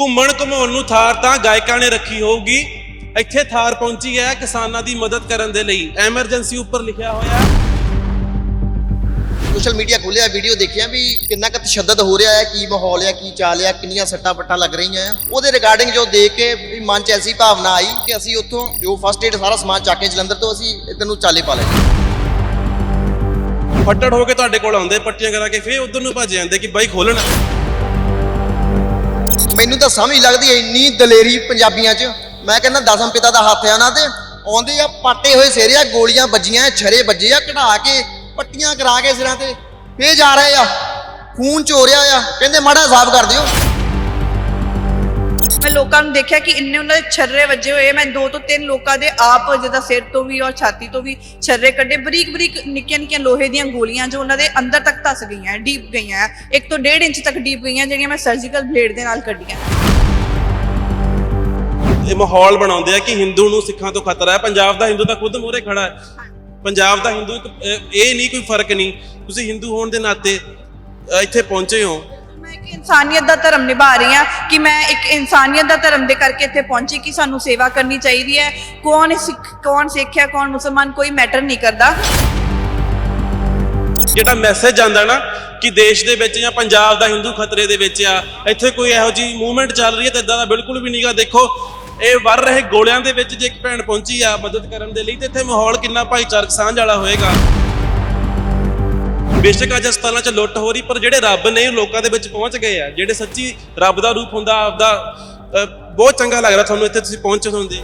ਘੁੰਮਣ ਘੁਮਾਉਣ ਨੂੰ ਥਾਰ ਤਾਂ ਗਾਇਕਾਂ ਨੇ ਰੱਖੀ ਹੋਊਗੀ। ਇੱਥੇ ਥਾਰ ਪਹੁੰਚੀ ਹੈ ਕਿਸਾਨਾਂ ਦੀ ਮਦਦ ਕਰਨ ਦੇ ਲਈ। ਐਮਰਜੈਂਸੀ ਉੱਪਰ ਲਿਖਿਆ ਹੋਇਆ ਸੋਸ਼ਲ ਮੀਡੀਆ ਖੋਲਿਆ ਵੀਡੀਓ ਦੇਖਿਆ ਵੀ ਕਿੰਨਾ ਕੁ ਤਸ਼ੱਦਦ ਹੋ ਰਿਹਾ ਹੈ ਕੀ ਮਾਹੌਲ ਹੈ ਕੀ ਚਾਲ ਹੈ ਕਿੰਨੀਆਂ ਸੱਟਾਂ ਪੱਟਾਂ ਲੱਗ ਰਹੀਆਂ ਆ। ਉਹਦੇ ਰਿਗਾਰਡਿੰਗ ਜੋ ਦੇਖ ਕੇ ਵੀ ਮਨ 'ਚ ਐਸੀ ਭਾਵਨਾ ਆਈ ਕਿ ਅਸੀਂ ਉੱਥੋਂ ਜੋ ਫਸਟ ਏਡ ਸਾਰਾ ਸਮਾਨ ਚੱਕ ਕੇ ਜਲੰਧਰ ਤੋਂ ਅਸੀਂ ਇੱਧਰ ਨੂੰ ਚਾਲੇ ਪਾ ਲਿਆ ਫੱਟੜ ਹੋ ਕੇ ਤੁਹਾਡੇ ਕੋਲ ਆਉਂਦੇ ਪੱਟੀਆਂ ਕਰਾ ਕੇ ਫੇਰ ਉਧਰ ਨੂੰ ਭੱਜ ਜਾਂਦੇ ਕਿ ਬਾਈ ਖੋਲਣਾ ਮੈਨੂੰ ਤਾਂ ਸਮਝ ਨਹੀਂ ਲੱਗਦੀ ਇੰਨੀ ਦਲੇਰੀ ਪੰਜਾਬੀਆਂ 'ਚ। ਮੈਂ ਕਹਿੰਦਾ ਦਸਮ ਪਿਤਾ ਦਾ ਹੱਥ ਆ ਉਹਨਾਂ ਤੇ ਆਉਂਦੇ ਆ ਪਾਟੇ ਹੋਏ ਸਿਰ ਆ, ਗੋਲੀਆਂ ਵੱਜੀਆਂ, ਛਰੇ ਵੱਜੇ ਆ, ਕਢਾ ਕੇ, ਪੱਟੀਆਂ ਕਰਾ ਕੇ ਸਿਰਾਂ ਤੇ। ਫੇਰ ਜਾ ਰਹੇ ਆ, ਖੂਨ ਚੋ ਰਿਹਾ ਆ। ਕਹਿੰਦੇ ਮਾੜਾ ਸਾਫ਼ ਕਰ ਦਿਓ। ਮੈਂ ਲੋਕਾਂ ਨੂੰ ਦੇਖਿਆ ਕਿ ਇੰਨੇ ਉਹਨਾਂ ਦੇ ਛਰਰੇ ਵੱਜੇ ਹੋਏ ਮੈਂ ਦੋ ਤੋਂ ਤਿੰਨ ਲੋਕਾਂ ਦੇ ਆਪ ਜਿਹਦਾ ਸਿਰ ਤੋਂ ਵੀ ਔਰ ਛਾਤੀ ਤੋਂ ਵੀ ਛਰਰੇ ਕੱਢੇ। ਬਰੀਕ ਬਰੀਕ ਨਿੱਕੀਆਂ ਨਿੱਕੀਆਂ ਲੋਹੇ ਦੀਆਂ ਗੋਲੀਆਂ ਜੋ ਉਹਨਾਂ ਦੇ ਅੰਦਰ ਤੱਕ ਧਸ ਗਈਆਂ, ਡੀਪ ਗਈਆਂ। ਇੱਕ ਤੋਂ 1.5 ਇੰਚ ਤੱਕ ਡੀਪ ਗਈਆਂ, ਜਿਹੜੀਆਂ ਮੈਂ ਸਰਜੀਕਲ ਬਲੇਡ ਦੇ ਨਾਲ ਕੱਢੀਆਂ। ਇਹ ਮਾਹੌਲ ਬਣਾਉਂਦੇ ਆ ਕਿ ਹਿੰਦੂ ਨੂੰ ਸਿੱਖਾਂ ਤੋਂ ਖਤਰਾ ਹੈ। ਪੰਜਾਬ ਦਾ ਹਿੰਦੂ ਤਾਂ ਖੁਦ ਮੂਹਰੇ ਖੜਾ ਹੈ। ਪੰਜਾਬ ਦਾ ਹਿੰਦੂ ਇੱਕ, ਇਹ ਨਹੀਂ ਕੋਈ ਫ਼ਰਕ ਨਹੀਂ। ਤੁਸੀਂ ਹਿੰਦੂ ਹੋਣ ਦੇ ਨਾਤੇ ਇੱਥੇ ਪਹੁੰਚੇ ਹੋ। ਮੈਂ ਇਨਸਾਨੀਅਤ ਦਾ ਧਰਮ ਨਿਭਾ ਰਹੀ ਹਾਂ ਕਿ ਮੈਂ ਇੱਕ ਇਨਸਾਨੀਅਤ ਦਾ ਧਰਮ ਦੇ ਕਰਕੇ ਇੱਥੇ ਪਹੁੰਚੀ ਕਿ ਸਾਨੂੰ ਸੇਵਾ ਕਰਨੀ ਚਾਹੀਦੀ ਹੈ। ਕੌਣ ਸਿੱਖ ਕੌਣ ਸਿੱਖ ਹੈ, ਕੌਣ ਮੁਸਲਮਾਨ ਕੋਈ ਮੈਟਰ ਨਹੀਂ ਕਰਦਾ। ਜਿਹੜਾ ਮੈਸੇਜ ਜਾਂਦਾ ਨਾ ਕਿ ਦੇਸ਼ ਦੇ ਵਿੱਚ ਜਾਂ ਪੰਜਾਬ ਦਾ ਹਿੰਦੂ ਖਤਰੇ ਦੇ ਵਿੱਚ ਆ, ਇੱਥੇ ਕੋਈ ਇਹੋ ਜੀ ਮੂਵਮੈਂਟ ਚੱਲ ਰਹੀ ਹੈ ਤਾਂ ਇਦਾਂ ਦਾ ਬਿਲਕੁਲ ਵੀ ਨਹੀਂਗਾ ਦੇਖੋ, ਇਹ ਵਰ ਰਹੇ ਗੋਲਿਆਂ ਦੇ ਵਿੱਚ ਜੇ ਇੱਕ ਭੈਣ ਪਹੁੰਚੀ ਆ ਮਦਦ ਕਰਨ ਦੇ ਲਈ, ਤੇ ਇੱਥੇ ਮਾਹੌਲ ਕਿੰਨਾ ਭਾਈਚਾਰਕ ਸਾਂਝ ਵਾਲਾ ਹੋਏਗਾ। ਬੇਸ਼ੱਕ ਅੱਜ ਹਸਪਤਾਲਾਂ 'ਚ ਲੁੱਟ ਹੋ ਰਹੀ ਪਰ ਜਿਹੜੇ ਰੱਬ ਨੇ ਉਹ ਲੋਕਾਂ ਦੇ ਵਿੱਚ ਪਹੁੰਚ ਗਏ ਆ ਜਿਹੜੇ ਸੱਚੀ ਰੱਬ ਦਾ ਰੂਪ ਹੁੰਦਾ ਆਪਦਾ ਅ, ਬਹੁਤ ਚੰਗਾ ਲੱਗ ਰਿਹਾ ਤੁਹਾਨੂੰ ਇੱਥੇ ਤੁਸੀਂ ਪਹੁੰਚੇ ਹੁੰਦੇ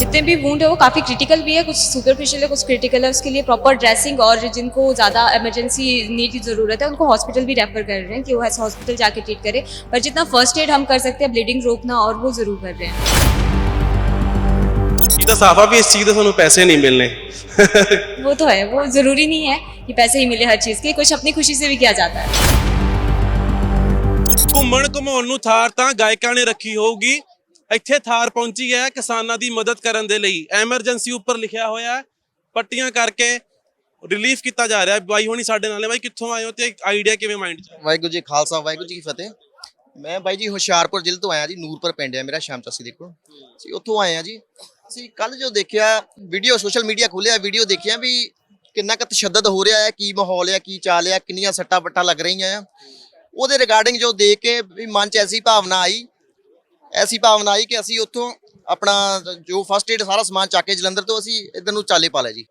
जितने भी वूंड है वो काफ़ी क्रिटिकल भी है कुछ सुपरफिशियल है कुछ क्रिटिकल है उसके लिए प्रॉपर ड्रेसिंग और जिनको ज़्यादा इमरजेंसी नीड की ज़रूरत है उनको हॉस्पिटल भी रेफर कर रहे हैं कि वो ऐसा हॉस्पिटल जाके ट्रीट करे पर जितना फर्स्ट एड हम कर सकते हैं ब्लीडिंग रोकना और वो ज़रूर कर रहे हैं ਇਹ ਤਾਂ ਸਾਫਾ ਵੀ ਇਸ ਚੀਜ਼ ਦੇ ਤੁਹਾਨੂੰ ਪੈਸੇ ਨਹੀਂ ਮਿਲਨੇ वो तो है वो ज़रूरी नहीं है कि पैसे ही मिले हर चीज़ के कुछ अपनी खुशी से भी किया जाता है ਘੁੰਮਣ ਘੁਮਾਉਣ ਨੂੰ ਥਾਰ ਤਾਂ ਗਾਇਕਾਂ ਨੇ ਰੱਖੀ ਹੋਊਗੀ ਇੱਥੇ ਥਾਰ ਪਹੁੰਚੀ ਹੈ ਕਿਸਾਨਾਂ ਦੀ ਮਦਦ ਕਰਨ ਦੇ ਲਈ ਐਮਰਜੈਂਸੀ ਉੱਪਰ ਲਿਖਿਆ ਹੋਇਆ ਹੈ ਪੱਟੀਆਂ ਕਰਕੇ ਰਿਲੀਫ ਕੀਤਾ ਜਾ ਰਿਹਾ ਹੈ ਬਾਈ ਹੋਣੀ ਸਾਡੇ ਨਾਲ ਨੇ ਬਾਈ ਕਿੱਥੋਂ ਆਏ ਹੋ ਤੇ ਆਈਡੀਆ ਕਿਵੇਂ ਮਾਈਂਡ 'ਚ ਆਇਆ? ਵਾਹਿਗੁਰੂ ਜੀ ਖਾਲਸਾ ਵਾਹਿਗੁਰੂ ਜੀ ਕੀ ਫਤਿਹ ਮੈਂ ਬਾਈ ਜੀ ਹੁਸ਼ਿਆਰਪੁਰ ਜ਼ਿਲ੍ਹੇ ਤੋਂ ਆਇਆ ਜੀ ਨੂਰਪੁਰ ਪਿੰਡ ਹੈ ਮੇਰਾ ਸ਼ਾਮ ਚਾਸੀ ਦੇ ਕੋਲ ਅਸੀਂ ਉੱਥੋਂ ਆਏ ਆ ਜੀ ਅਸੀਂ ਕੱਲ ਜੋ ਦੇਖਿਆ ਵੀਡੀਓ ਸੋਸ਼ਲ ਮੀਡੀਆ ਖੋਲਿਆ ਵੀਡੀਓ ਦੇਖਿਆ ਵੀ ਕਿੰਨਾ ਕੁ ਤਸ਼ੱਦਦ ਹੋ ਰਿਹਾ ਹੈ, ਕੀ ਮਾਹੌਲ ਹੈ, ਕੀ ਚਾਲ ਹੈ, ਕਿੰਨੀਆਂ ਸੱਟਾਂ ਪੱਟਾਂ ਲੱਗ ਰਹੀਆਂ ਆ। ਉਹਦੇ ਰਿਗਾਰਡਿੰਗ ਜੋ ਦੇਖ ਕੇ ਵੀ ਮਨ 'ਚ ਐਸੀ ਭਾਵਨਾ ਆਈ, ਐਸੀ ਭਾਵਨਾ ਆਈ ਕਿ ਅਸੀਂ ਉੱਥੋਂ ਆਪਣਾ ਜੋ ਫਸਟ ਏਡ ਸਾਰਾ ਸਮਾਨ ਚੱਕ ਕੇ ਜਲੰਧਰ ਤੋਂ ਅਸੀਂ ਇੱਧਰ ਨੂੰ ਚਾਲੇ ਪਾ ਲਿਆ ਜੀ।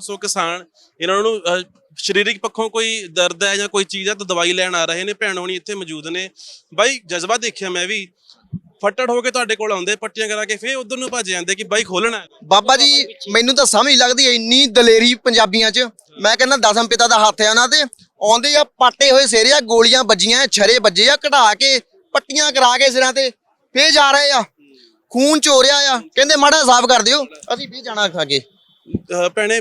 ਸੋ ਕਿਸਾਨ, ਇਹਨਾਂ ਨੂੰ ਸਰੀਰਕ ਪੱਖੋਂ ਕੋਈ ਦਰਦ ਹੈ ਜਾਂ ਕੋਈ ਚੀਜ਼ ਹੈ ਤਾਂ ਦਵਾਈ ਲੈਣ ਆ ਰਹੇ ਨੇ, ਭੈਣ ਹੋਣੀ ਇੱਥੇ ਮੌਜੂਦ ਨੇ। ਬਾਈ, ਜਜ਼ਬਾ ਦੇਖਿਆ ਮੈਂ ਵੀ ਫੱਟੜ ਹੋ ਕੇ ਤੁਹਾਡੇ ਕੋਲ ਆਉਂਦੇ ਪੱਟੀਆਂ ਕਰਾ ਕੇ ਫੇਰ ਉਧਰ ਨੂੰ ਭੱਜ ਜਾਂਦੇ ਕਿ ਬਾਈ ਖੋਲਣਾ। ਬਾਬਾ ਜੀ ਮੈਨੂੰ ਤਾਂ ਸਮਝ ਲੱਗਦੀ ਇੰਨੀ ਦਲੇਰੀ ਪੰਜਾਬੀਆਂ 'ਚ ਮੈਂ ਕਹਿੰਦਾ ਦਸਮ ਪਿਤਾ ਦਾ ਹੱਥ ਆ ਉਹਨਾਂ ਤੇ ਆਉਂਦੇ ਆ ਪਾਟੇ ਹੋਏ ਸਿਰ ਆ ਗੋਲੀਆਂ ਵੱਜੀਆਂ ਛਰੇ ਵੱਜੇ ਆ ਕਢਾ ਕੇ ਪੱਟੀਆਂ ਕਰਾ ਕੇ ਸਿਰਾਂ ਤੇ ਫੇਰ ਜਾ ਰਹੇ ਆ ਖੂਨ ਚੋ ਰਿਹਾ ਆ ਕਹਿੰਦੇ ਮਾੜਾ ਸਾਫ਼ ਕਰ ਦਿਓ ਅਸੀਂ ਫੇਰ ਜਾਣਾ ਖਾਗੇ ਅਹ, ਭੈਣੇ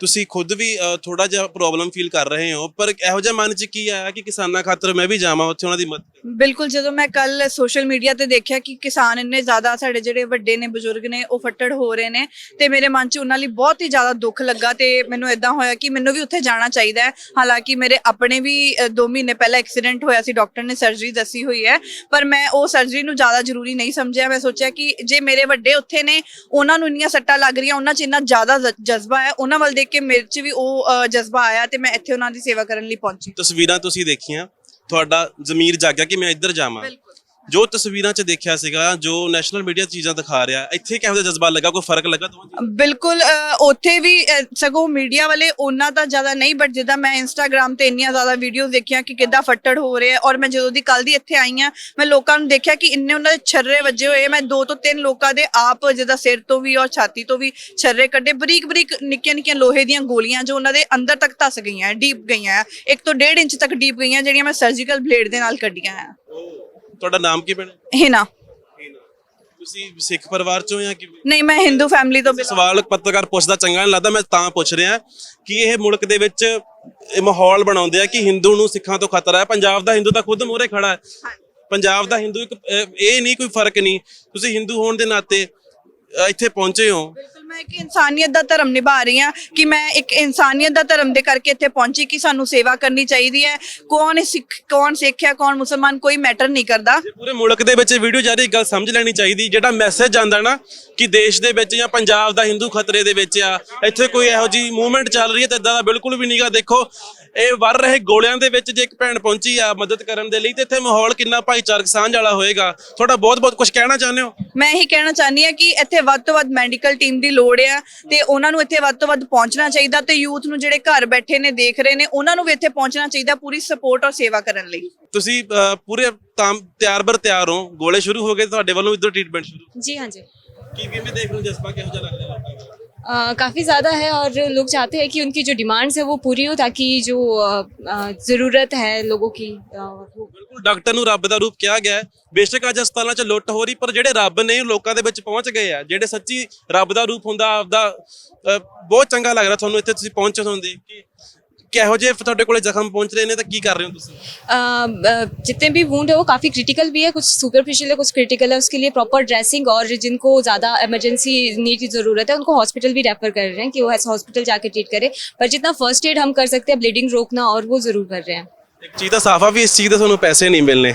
ਤੁਸੀਂ ਖੁਦ ਵੀ ਥੋੜਾ ਜਿਹਾ ਪ੍ਰੋਬਲਮ ਫੀਲ ਕਰ ਰਹੇ ਹੋ ਪਰ ਇਹੋ ਜਿਹਾ ਮਨ 'ਚ ਕੀ ਆਇਆ ਕਿ ਕਿਸਾਨਾਂ ਖਾਤਰ ਮੈਂ ਵੀ ਜਾਵਾਂ ਉੱਥੇ ਉਹਨਾਂ ਦੀ ਮਦਦ? ਬਿਲਕੁਲ, ਜਦੋਂ ਮੈਂ ਕੱਲ ਸੋਸ਼ਲ ਮੀਡੀਆ ਤੇ ਦੇਖਿਆ ਕਿ ਕਿਸਾਨ ਇੰਨੇ ਜ਼ਿਆਦਾ ਸਾਡੇ ਜਿਹੜੇ ਵੱਡੇ ਨੇ, ਬਜ਼ੁਰਗ ਨੇ, ਉਹ ਫੱਟੜ ਹੋ ਰਹੇ ਨੇ ਤੇ ਮੇਰੇ ਮਨ 'ਚ ਉਹਨਾਂ ਲਈ ਬਹੁਤ ਹੀ ਜ਼ਿਆਦਾ ਦੁੱਖ ਲੱਗਾ ਤੇ ਮੈਨੂੰ ਇਦਾਂ ਹੋਇਆ ਕਿ ਮੈਨੂੰ ਵੀ ਉੱਥੇ ਜਾਣਾ ਚਾਹੀਦਾ ਹੈ। ਹਾਲਾਂਕਿ ਮੇਰੇ ਆਪਣੇ ਵੀ 2 ਮਹੀਨੇ ਪਹਿਲਾਂ ਐਕਸੀਡੈਂਟ ਹੋਇਆ ਸੀ ਡਾਕਟਰ ਨੇ ਸਰਜਰੀ ਦੱਸੀ ਹੋਈ ਹੈ, ਪਰ ਮੈਂ ਉਹ ਸਰਜਰੀ ਨੂੰ ਜ਼ਿਆਦਾ ਜ਼ਰੂਰੀ ਨਹੀਂ ਸਮਝਿਆ। ਮੈਂ ਸੋਚਿਆ ਕਿ ਜੇ ਮੇਰੇ ਵੱਡੇ ਉੱਥੇ ਨੇ, ਉਹਨਾਂ ਨੂੰ ਇੰਨੀਆਂ ਸੱਟਾਂ ਲੱਗ ਰਹੀਆਂ, ਉਹਨਾਂ 'ਚ ਇੰਨਾ ਜ਼ਿਆਦਾ ਜਜ਼ਬਾ ਹੈ, ਉਹਨਾਂ ਵੱਲ ਦੇਖ ਕੇ ਮੇਰੇ 'ਚ ਵੀ ਉਹ ਜਜ਼ਬਾ ਆਇਆ ਤੇ ਮੈਂ ਇੱਥੇ ਉਹਨਾਂ ਦੀ ਸੇਵਾ ਕਰਨ ਲਈ ਪਹੁੰਚੀ। ਤਸਵੀਰਾਂ ਤੁਸੀਂ ਦੇਖੀਆਂ ਤੁਹਾਡਾ ਜ਼ਮੀਰ ਜਾਗਿਆ ਕਿ ਮੈਂ ਇੱਧਰ ਜਾਵਾਂ? ਜੋ ਤਸਵੀਰਾਂ 'ਚ ਦੇਖਿਆ ਸੀਗਾ ਜੋ ਨੈਸ਼ਨਲ ਮੀਡੀਆ ਚੀਜ਼ਾਂ ਦਿਖਾ ਰਿਹਾ ਇੱਥੇ ਕਿਹੋ ਜਿਹਾ ਜਜ਼ਬਾ ਲੱਗਾ ਕੋਈ ਫ਼ਰਕ ਲੱਗਾ ਤੁਹਾਨੂੰ ਬਿਲਕੁਲ ਅ, ਉੱਥੇ ਵੀ ਅ, ਸਗੋਂ ਮੀਡੀਆ ਵਾਲੇ ਉਹਨਾਂ ਤਾਂ ਜ਼ਿਆਦਾ ਨਹੀਂ ਬਟ ਜਿੱਦਾਂ ਮੈਂ ਇੰਸਟਾਗ੍ਰam ਤੇ ਇੰਨੀਆਂ ਜ਼ਿਆਦਾ ਵੀਡੀਓਜ਼ ਦੇਖੀਆਂ ਕਿ ਕਿੱਦਾਂ ਫੱਟੜ ਹੋ ਰਹੇ ਆ ਔਰ ਮੈਂ ਜਦੋਂ ਦੀ ਕੱਲ ਦੀ ਇੱਥੇ ਆਈ ਆ ਮੈਂ ਲੋਕਾਂ ਨੂੰ ਦੇਖਿਆ ਕਿ ਇੰਨੇ ਉਹਨਾਂ ਦੇ ਛਰਰੇ ਵੱਜੇ ਹੋਏ ਆ। ਮੈਂ ਦੋ ਤੋਂ ਤਿੰਨ ਲੋਕਾਂ ਦੇ ਆਪ ਜਿਹਦਾ ਸਿਰ ਤੋਂ ਵੀ ਔਰ ਛਾਤੀ ਤੋਂ ਵੀ ਛਰਰੇ ਕੱਢੇ। ਬਰੀਕ ਬਰੀਕ ਨਿੱਕੀਆਂ ਨਿੱਕੀਆਂ ਲੋਹੇ ਦੀਆਂ ਗੋਲੀਆਂ ਜੋ ਉਹਨਾਂ ਦੇ ਅੰਦਰ ਤੱਕ ਧਸ ਗਈਆਂ ਡੀਪ ਗਈਆਂ ਇੱਕ ਤੋਂ 1.5 ਇੰਚ ਤੱਕ ਡੀਪ ਗਈਆਂ ਜਿਹੜੀਆਂ ਮੈਂ ਸਰਜੀਕਲ ਬਲੇਡ ਦੇ ਨਾਲ ਕੱਢੀਆਂ ਆ। ਤੁਹਾਡਾ ਨਾਮ ਕੀ ਬਣੇ ਹਿਨਾ। ਤੁਸੀਂ ਸਿੱਖ ਪਰਿਵਾਰ ਚੋਂ ਜਾਂ ਕਿਵੇਂ? ਨਹੀਂ ਮੈਂ ਹਿੰਦੂ ਫੈਮਿਲੀ ਤੋਂ belong- ਸਵਾਲ ਪੱਤਰਕਾਰ ਪੁੱਛਦਾ ਚੰਗਾ ਨਹੀਂ ਲੱਗਦਾ ਮੈਂ ਤਾਂ ਪੁੱਛ ਰਿਹਾ ਕਿ ਇਹ ਮੁਲਕ ਦੇ ਵਿੱਚ ਇਹ ਮਾਹੌਲ ਬਣਾਉਂਦੇ ਆ ਕਿ ਹਿੰਦੂ ਨੂੰ ਸਿੱਖਾਂ ਤੋਂ ਖਤਰਾ ਹੈ। ਪੰਜਾਬ ਦਾ ਹਿੰਦੂ ਤਾਂ ਖੁਦ ਮੂਹਰੇ ਖੜਾ ਹੈ। ਪੰਜਾਬ ਦਾ ਹਿੰਦੂ ਇੱਕ ਅਹ, ਇਹ ਨਹੀਂ ਕੋਈ ਫ਼ਰਕ ਨਹੀਂ। ਤੁਸੀਂ ਹਿੰਦੂ ਹੋਣ ਦੇ ਨਾਤੇ ਅਹ, ਇੱਥੇ ਪਹੁੰਚੇ ਹੋ। ਮੈਂ ਇੱਕ ਇਨਸਾਨੀਅਤ ਦਾ ਧਰਮ ਨਿਭਾ ਰਹੀ ਹਾਂ, ਕਿ ਮੈਂ ਇੱਕ ਇਨਸਾਨੀਅਤ ਦਾ ਧਰਮ ਦੇ ਕਰਕੇ ਇੱਥੇ ਪਹੁੰਚੀ ਕਿ ਸਾਨੂੰ ਸੇਵਾ ਕਰਨੀ ਚਾਹੀਦੀ ਹੈ। ਕੌਣ ਸਿੱਖ ਕੌਣ ਸਿੱਖ ਹੈ, ਕੌਣ ਮੁਸਲਮਾਨ ਕੋਈ ਮੈਟਰ ਨਹੀਂ ਕਰਦਾ। ਪੂਰੇ ਮੁਲਕ ਦੇ ਵਿੱਚ ਵੀਡੀਓ ਜਾਰੀ ਗੱਲ ਸਮਝ ਲੈਣੀ ਚਾਹੀਦੀ, ਜਿਹੜਾ ਮੈਸੇਜ ਜਾਂਦਾ ਨਾ, ਕਿ ਦੇਸ਼ ਦੇ ਵਿੱਚ ਜਾਂ ਪੰਜਾਬ ਦਾ ਹਿੰਦੂ ਖਤਰੇ ਦੇ ਵਿੱਚ ਆ, ਇੱਥੇ ਕੋਈ ਇਹੋ ਜੀ ਮੂਵਮੈਂਟ ਚੱਲ ਰਹੀ ਹੈ ਤਾਂ ਇਦਾਂ ਦਾ ਬਿਲਕੁਲ ਵੀ ਨਹੀਂਗਾ ਦੇਖੋ ਇਹ ਵਰ ਰਹੇ ਗੋਲਿਆਂ ਦੇ ਵਿੱਚ ਜੇ ਇੱਕ ਭੈਣ ਪਹੁੰਚੀ ਆ ਮਦਦ ਕਰਨ ਦੇ ਲਈ ਤੇ ਇੱਥੇ ਮਾਹੌਲ ਕਿੰਨਾ ਭਾਈਚਾਰਕ ਸਾਂਝ ਵਾਲਾ ਹੋਏਗਾ? ਤੁਹਾਡਾ ਬਹੁਤ-ਬਹੁਤ ਕੁਝ ਕਹਿਣਾ ਚਾਹੁੰਦੇ ਹੋ? ਮੈਂ ਇਹੀ ਕਹਿਣਾ ਚਾਹੁੰਦੀ ਆ ਕਿ ਇੱਥੇ ਵੱਧ ਤੋਂ ਵੱਧ ਮੈਡੀਕਲ ਟੀਮ ਦੀ ਲੋੜ ਆ ਤੇ ਉਹਨਾਂ ਨੂੰ ਇੱਥੇ ਵੱਧ ਤੋਂ ਵੱਧ ਪਹੁੰਚਣਾ ਚਾਹੀਦਾ ਤੇ ਯੂਥ ਨੂੰ ਜਿਹੜੇ ਘਰ ਬੈਠੇ ਨੇ ਦੇਖ ਰਹੇ ਨੇ ਉਹਨਾਂ ਨੂੰ ਵੀ ਇੱਥੇ ਪਹੁੰਚਣਾ ਚਾਹੀਦਾ ਪੂਰੀ ਸਪੋਰਟ ਔਰ ਸੇਵਾ ਕਰਨ ਲਈ। ਤੁਸੀਂ ਪੂਰੇ ਤਾਂ ਤਿਆਰ ਬਰ ਤਿਆਰ ਹੋ ਗੋਲੇ ਸ਼ੁਰੂ ਹੋ ਗਏ ਤੁਹਾਡੇ ਵੱਲੋਂ ਇਧਰ ਟ੍ਰੀਟਮੈਂਟ ਸ਼ੁਰੂ? ਜੀ ਹਾਂਜੀ। ਕੀ ਕਿਵੇਂ ਦੇਖ ਲਓ ਜਸਪਾ ਕਿਹੋ ਜਿਹਾ ਲੱਗ ਰਿਹਾ काफ़ी ज़्यादा है और लोग चाहते हैं कि उनकी जो डिमांड्स है वो पूरी हो ताकि जो ज़रूरत है लोगों की अ, वो ਬਿਲਕੁਲ ਡਾਕਟਰ ਨੂੰ ਰੱਬ ਦਾ ਰੂਪ ਕਿਹਾ ਗਿਆ ਹੈ ਬੇਸ਼ੱਕ ਅੱਜ ਹਸਪਤਾਲਾਂ 'ਚ ਲੁੱਟ ਹੋ ਰਹੀ ਪਰ ਜਿਹੜੇ ਰੱਬ ਨੇ ਉਹ ਲੋਕਾਂ ਦੇ ਵਿੱਚ ਪਹੁੰਚ ਗਏ ਆ ਜਿਹੜੇ ਸੱਚੀ ਰੱਬ ਦਾ ਰੂਪ ਹੁੰਦਾ ਆਪਦਾ ਅਹ, ਬਹੁਤ ਚੰਗਾ ਲੱਗ ਰਿਹਾ ਤੁਹਾਨੂੰ ਇੱਥੇ ਤੁਸੀਂ ਪਹੁੰਚੇ ਤੁਹਾਨੂੰ ਦੇਖ ਕੇ ਕਿਹੋ ਜਿਹੇ ਤੁਹਾਡੇ ਕੋਲੇ ਜ਼ਖਮ ਪਹੁੰਚ ਰਹੇ ਨੇ ਤਾਂ ਕੀ ਕਰ ਰਹੇ ਹੋ ਤੁਸੀਂ अ, अ, जितने भी वूंड है वो काफ़ी क्रिटिकल भी है कुछ सुपरफिशियल है कुछ क्रिटिकल है उसके लिए प्रॉपर ड्रेसिंग और जिनको ज़्यादा इमरजेंसी नीड की ज़रूरत है उनको हॉस्पिटल भी रेफर कर रहे हैं कि वो ऐसे हॉस्पिटल जाके ट्रीट करें पर जितना फर्स्ट एड हम कर सकते हैं ब्लीडिंग रोकना और वो ज़रूर कर रहे हैं ਇੱਕ ਚੀਜ਼ ਤਾਂ ਸਾਫ ਆ ਵੀ ਇਸ ਚੀਜ਼ ਦੇ ਤੁਹਾਨੂੰ ਪੈਸੇ ਨਹੀਂ ਮਿਲਨੇ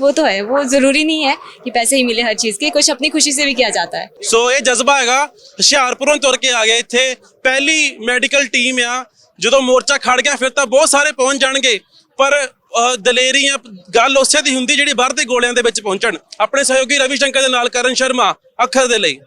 वो तो है वो ज़रूरी नहीं है कि पैसे ही मिले हर चीज़ के कुछ अपनी खुशी से भी किया जाता है ਸੋ ਇਹ ਜਜ਼ਬਾ ਹੈਗਾ ਹੁਸ਼ਿਆਰਪੁਰੋਂ ਤੁਰ ਕੇ ਆ ਗਿਆ ਇੱਥੇ ਪਹਿਲੀ ਮੈਡੀਕਲ ਟੀਮ ਆ ਜਦੋਂ ਮੋਰਚਾ ਖੜ ਗਿਆ ਫਿਰ ਤਾਂ ਬਹੁਤ ਸਾਰੇ ਪਹੁੰਚ ਜਾਣਗੇ। ਪਰ ਅਹ, ਦਲੇਰੀ ਆ ਗੱਲ ਉਸੇ ਦੀ ਹੁੰਦੀ ਜਿਹੜੀ ਬਾਹਰ ਦੇ ਗੋਲਿਆਂ ਦੇ ਵਿੱਚ ਪਹੁੰਚਣ। ਆਪਣੇ ਸਹਿਯੋਗੀ ਰਵੀ ਸ਼ੰਕਰ ਦੇ ਨਾਲ ਕਰਨ ਸ਼ਰਮਾ ਅੱਖਰ ਦੇ ਲਈ।